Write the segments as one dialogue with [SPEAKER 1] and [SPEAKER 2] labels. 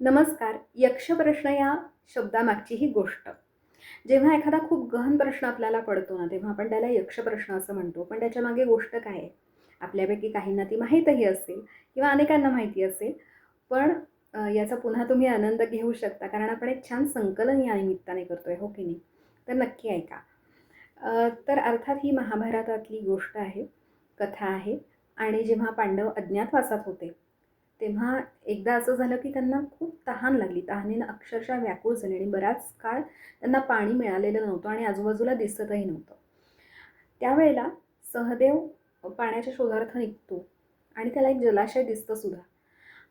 [SPEAKER 1] नमस्कार यक्षप्रश्न या शब्दामागची ही गोष्ट. जेव्हा एखादा खूप गहन प्रश्न आपल्याला पडतो ना तेव्हा आपण त्याला यक्षप्रश्न असं म्हणतो. पण त्याच्यामागे गोष्ट काय आहे? आपल्यापैकी काहींना ती माहीतही असेल किंवा अनेकांना माहिती असेल. पण याचा पुन्हा तुम्ही आनंद घेऊ शकता कारण आपण एक छान संकलन या निमित्ताने करतो आहे हो की नाही? तर नक्की ऐका. तर अर्थात ही महाभारतातली गोष्ट आहे कथा आहे. आणि जेव्हा पांडव अज्ञातवासात होते तेव्हा एकदा असं झालं की त्यांना खूप तहान लागली. तहानेनं अक्षरशः व्याकुळ झाली आणि बराच काळ त्यांना पाणी मिळालेलं नव्हतं आणि आजूबाजूला दिसतही नव्हतं. त्यावेळेला सहदेव पाण्याच्या शोधार्थ निघतो आणि त्याला एक जलाशय दिसतं सुद्धा.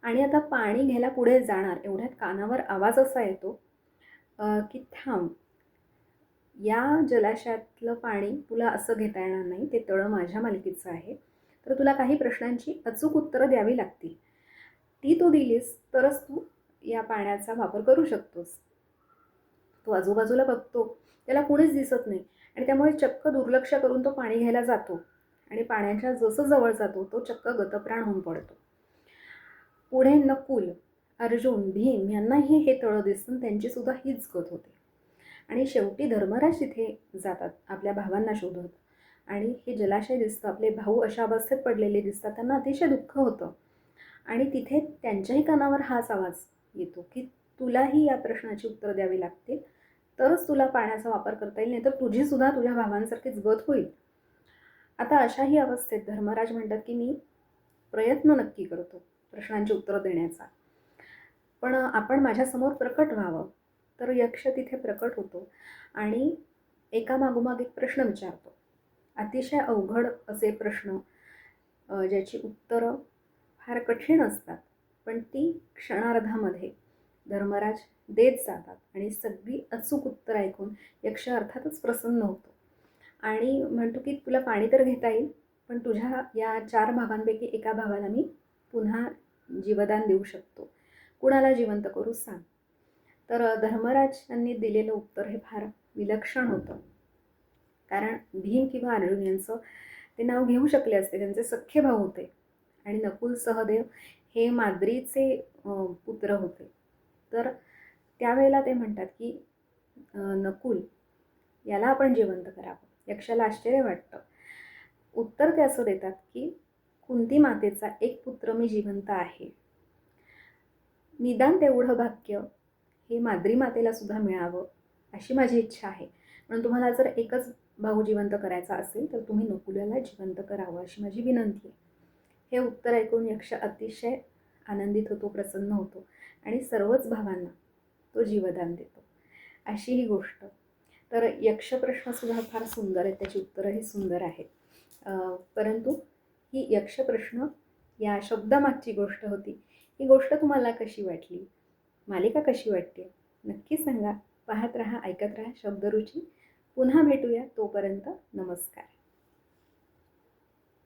[SPEAKER 1] आणि आता पाणी घ्यायला पुढे जाणार एवढ्यात कानावर आवाज असा येतो की थांब. या जलाशयातलं पाणी तुला असं घेता येणार नाही ते तळं माझ्या मालकीचं आहे. तर तुला काही प्रश्नांची अचूक उत्तरं द्यावी लागतील. ती तू दिलीस तरच तू या पाण्याचा वापर करू शकतोस. तो आजूबाजूला बघतो त्याला कुणीच दिसत नाही. आणि त्यामुळे चक्क दुर्लक्ष करून तो पाणी घ्यायला जातो. आणि पाण्याच्या जसं जवळ जातो तो चक्क गतप्राण होऊन पडतो. पुढे नकुल अर्जुन भीम यांनाही हे तळं दिसून त्यांचीसुद्धा हीच गत होते. आणि शेवटी धर्मराज तिथे जातात आपल्या भावांना शोधत. आणि हे जलाशय दिसतं आपले भाऊ अशा अवस्थेत पडलेले दिसतात त्यांना अतिशय दुःख होतं. आणि तिथे त्यांच्याही कानावर हाच आवाज येतो की तुलाही या प्रश्नाची उत्तर द्यावी लागतील. तरच तुला पाण्याचा वापर करता येईल नाही तर तुझीसुद्धा तुझ्या भावांसारखीच गत होईल. आता अशाही अवस्थेत धर्मराज म्हणतात की मी प्रयत्न नक्की करतो प्रश्नांची उत्तरं देण्याचा. पण आपण माझ्यासमोर प्रकट व्हावं तर यक्ष तिथे प्रकट होतो आणि एका मागोमाग एक प्रश्न विचारतो. अतिशय अवघड असे प्रश्न ज्याची उत्तरं फार कठीण असतात पण ती क्षणार्धामध्ये धर्मराज देत जातात आणि सगळी अचूक उत्तर ऐकून यक्ष अर्थातच प्रसन्न होतो. आणि म्हणतो की तुला पाणी तर घेता येईल पण तुझ्या या चार भावांपैकी एका भावाला मी पुन्हा जीवदान देऊ शकतो. कुणाला जिवंत करू सांग. तर धर्मराज यांनी दिलेलं उत्तर हे फार विलक्षण होतं. कारण भीम किंवा अर्जुन यांचं ते नाव घेऊ शकले असते त्यांचे सख्खे भाऊ होते. आणि नकुल सहदेव हे माद्रीचे पुत्र होते. तर त्यावेळेला ते म्हणतात की नकुल याला आपण जिवंत करावं. यक्षाला आश्चर्य वाटतं. उत्तर ते असं देतात की कुंती मातेचा एक पुत्र मी जिवंत आहे. निदान तेवढं भाग्य हे माद्री मातेला सुद्धा मिळावं अशी माझी इच्छा आहे. म्हणून तुम्हाला जर एकच भाऊ जिवंत करायचा असेल तर तुम्ही नकुलाला जिवंत करावं अशी माझी विनंती आहे. हे उत्तर ऐकून यक्ष अतिशय आनंदित होतो प्रसन्न होतो आणि सर्वच भावांना तो जीवदान देतो. अशी ही गोष्ट. तर यक्ष प्रश्नसुद्धा फार सुंदर आहेत त्याची उत्तरंही सुंदर आहेत. परंतु ही यक्ष प्रश्न या शब्दामागची गोष्ट होती. ही गोष्ट तुम्हाला कशी वाटली? मालिका कशी वाटते? नक्की सांगा. पाहत राहा ऐकत राहा शब्दरुची. पुन्हा भेटूया तोपर्यंत नमस्कार.